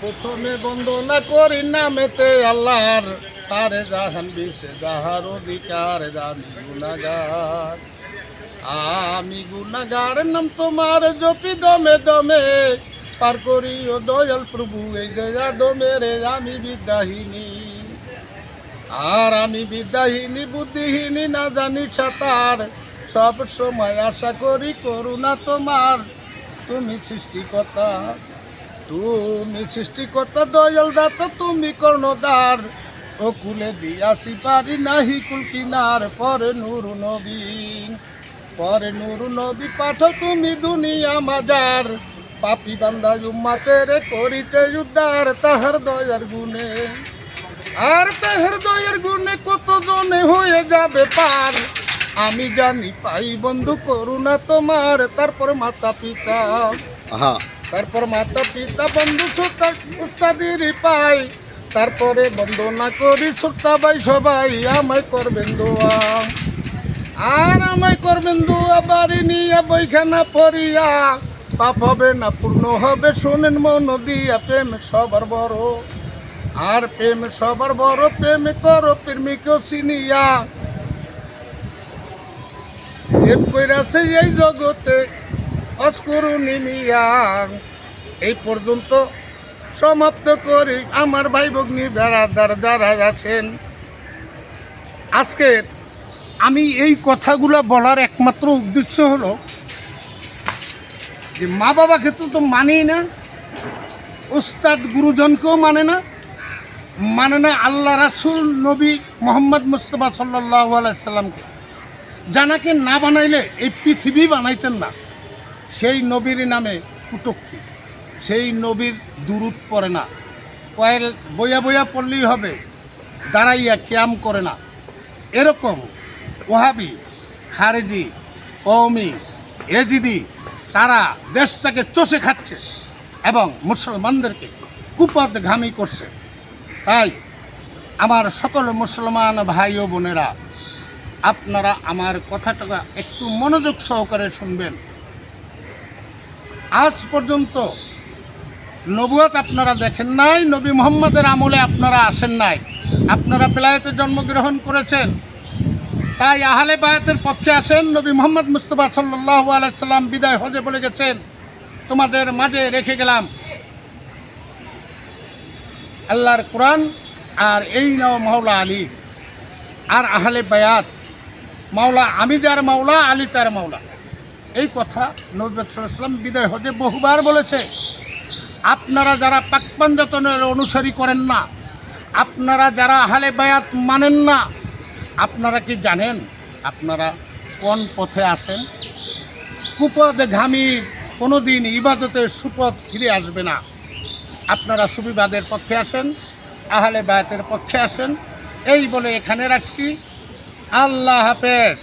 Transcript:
প্রথমে বন্দনা করি নামেতে আল্লাহর। সারে জাহান বিছে যাহার অধিকার, জানি গুনাগার। আমি গুনাগার নাম তোমার জপি দমে দমে। পার করি ও দয়াল প্রভু, এই দয়া দমে রে আমি বিদ্যাহিনী। আর আমি বিদ্যাহীনী, বুদ্ধিহীনী, না জানি সাঁতার। সব সময় আশা করি করুণা তোমার। তুমি সৃষ্টিকর্তা। তুমি সৃষ্টিকর্তা, দয়াল দাতা, তুমি কর্ণদার ও কুলে দিয়াছি পারি নাহি কুল কিনার, পরে নূর নবীন। পরে নূর নবী পাঠ তুমি দুনিয়া মাজার। পাপি বান্দা উম্মাতের করিতে উদ্ধার, তাহার দয়ার গুণে। আর তাহার দয়ার গুণে কত জনে হয়ে যাবে পার? আমি জানি পাই বন্ধু করুণা তোমার, তারপর মাতা পিতা আহা তারপর মাতা পিতা বন্ধু ছোটা উস্তাদির পাই। তারপরে বন্দনা করি ছোট্টা ভাই সবাই, আমায় করবেন দোয়া। আর আমায় করবেন দোয়া, বাড়ি নিয়ে বইখানা পড়িয়া। পাপ হবে না, পূর্ণ হবে, শোনেন মন দিয়া প্রেম সবার বড়। আর প্রেম সবার বড়, প্রেম করো প্রেমিকেও চিনিয়া। এই জগতে এই পর্যন্ত সমাপ্ত করি। আমার ভাই ভগ্নী বেড়াদার যারা আছেন, আজকে আমি এই কথাগুলো বলার একমাত্র উদ্দেশ্য হলো যে মা বাবাকে তো তো মানেই না, উস্তাদ গুরুজনকেও মানে না মানে না আল্লাহ রাসুল নবী মোহাম্মদ মুস্তফা সাল্লাহ আলাইসাল্লামকে জানাকে না বানাইলে এই পৃথিবী বানাইতেন না। সেই নবীর নামে কুটুক্তি। সেই নবীর দুরুদ পড়ে না। কয়েল বইয়া বইয়া পড়লেই হবে, দাঁড়াইয়া ক্যাম করে না। এরকম ওহাবি, খারেজি কৌমি এজিদি, তারা দেশটাকে চষে খাচ্ছে এবং মুসলমানদেরকে কুপদ ঘামি করছে। তাই আমার সকল মুসলমান ভাই ও বোনেরা, আপনারা আমার কথাটা একটু মনোযোগ সহকারে শুনবেন। আজ পর্যন্ত নবুয়াত আপনারা দেখেন নাই, নবী মোহাম্মদের আমলে আপনারা আসেন নাই। আপনারা বেলায়েতে জন্মগ্রহণ করেছেন। তাই আহলে বায়াতের পক্ষে আসেন, নবী মোহাম্মদ মুস্তফা সাল্লাহ আলাইসাল্লাম বিদায় হজে বলে গেছেন, তোমাদের মাঝে রেখে গেলাম। আল্লাহর কোরআন আর এই নাও মাওলা আলী। আর আহলে বায়াত, মাওলা আমি যার মাওলা, আলী তার মাওলা। এই কথা নবীলাম বিদায় হজে বহুবার বলেছে। আপনারা যারা পাকপাঞ্জতনের অনুসারী করেন না, আপনারা যারা আহলে বায়াত মানেন না, আপনারা কি জানেন আপনারা কোন পথে আসেন কুপদে ঘামি কোনো দিন ইবাদতের সুপথ ফিরে আসবে না। আপনারা সুবিবাদের পক্ষে আসেন, আহলে বায়াতের পক্ষে আসেন। এই বলে এখানে রাখছি। আল্লাহ হাফেজ।